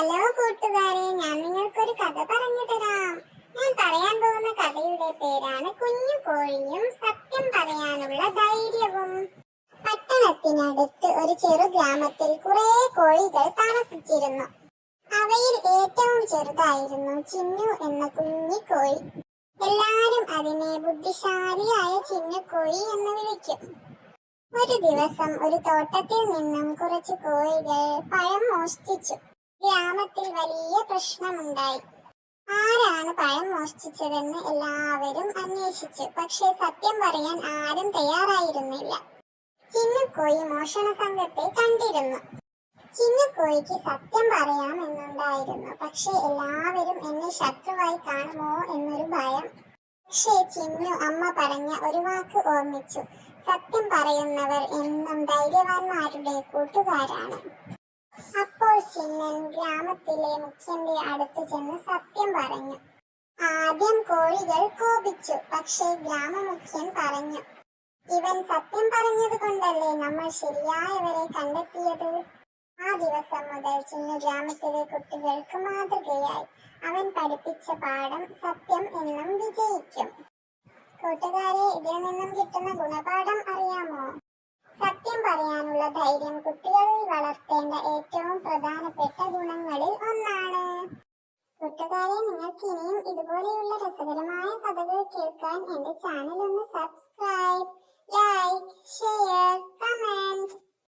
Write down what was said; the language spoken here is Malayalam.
ഹലോ കൂട്ടുകാരെ ഞാൻ നിങ്ങൾക്കൊരു കഥ പറഞ്ഞു തരാം. ഞാൻ പറയാൻ പോകുന്ന കഥയുടെ പേരാണ് കുഞ്ഞു കോഴിയും സത്യം പറയാനുള്ള ധൈര്യവും. പട്ടണത്തിനടുത്ത് ഒരു ചെറു ഗ്രാമത്തിൽ കുറെ കോഴികൾ താമസിച്ചിരുന്നു. അവയിൽ ഏറ്റവും ചെറുതായിരുന്നു ചിന്നു എന്ന കുഞ്ഞു കോഴി. എല്ലാരും അതിനെ ബുദ്ധിശാലിയായ ചിന്നക്കോഴി എന്ന് വിളിക്കും. ഒരു ദിവസം ഒരു തോട്ടത്തിൽ നിന്നും കുറച്ച് കോഴികൾ പഴം മോഷ്ടിച്ചു. ഗ്രാമത്തിൽ വലിയ പ്രശ്നമുണ്ടായി. ആരാണ് പഴം മോഷ്ടിച്ചതെന്ന് എല്ലാവരും അന്വേഷിച്ചു. പക്ഷേ സത്യം പറയാൻ ആരും തയ്യാറായിരുന്നില്ല. ചിന്നക്കോഴി മോഷണ സംഘത്തെ കണ്ടിരുന്നു. ചിന്നക്കോഴിക്ക് സത്യം പറയാമെന്നുണ്ടായിരുന്നു പക്ഷെ എല്ലാവരും എന്നെ ശത്രുവായി കാണുമോ എന്നൊരു ഭയം. പക്ഷേ ചിന്നു അമ്മ പറഞ്ഞ ഒരു വാക്ക് ഓർമ്മിച്ചു. സത്യം പറയുന്നവർ എന്നും ധൈര്യവാന്മാരുടെ കൂട്ടുകാരാണ്. അപ്പോൾ ചിന്നൻ ഗ്രാമത്തിലെ മുഖ്യന്റെ അടുത്ത് ചെന്ന് സത്യം പറഞ്ഞു. ആദ്യം കോഴികൾ കോപിച്ചു പക്ഷേ ഗ്രാമമുഖ്യൻ പറഞ്ഞു ഇവൻ സത്യം പറഞ്ഞത് കൊണ്ടല്ലേ നമ്മൾ ശരിയായവരെ കണ്ടെത്തിയത്? ആ ദിവസം മുതൽ ചിന്നു ഗ്രാമത്തിലെ കുട്ടികൾക്ക് മാതൃകയായി. അവൻ പഠിപ്പിച്ച പാഠം സത്യം എന്നും വിജയിക്കും. കൂട്ടുകാരെ ഇതിൽ നിന്നും കിട്ടുന്ന ഗുണപാഠം അറിയാമോ? സത്യം പറയാനുള്ള ധൈര്യം കുട്ടികളിൽ വളർത്തേണ്ട ഏറ്റവും പ്രധാനപ്പെട്ട ഗുണങ്ങളിൽ ഒന്നാണ്. കൂട്ടുകാരെ നിങ്ങൾക്ക് ഇനിയും ഇതുപോലെയുള്ള രസകരമായ കഥകൾ കേൾക്കാൻ എന്റെ ചാനൽ ഒന്ന് സബ്സ്ക്രൈബ് ലൈക്ക് ഷെയർ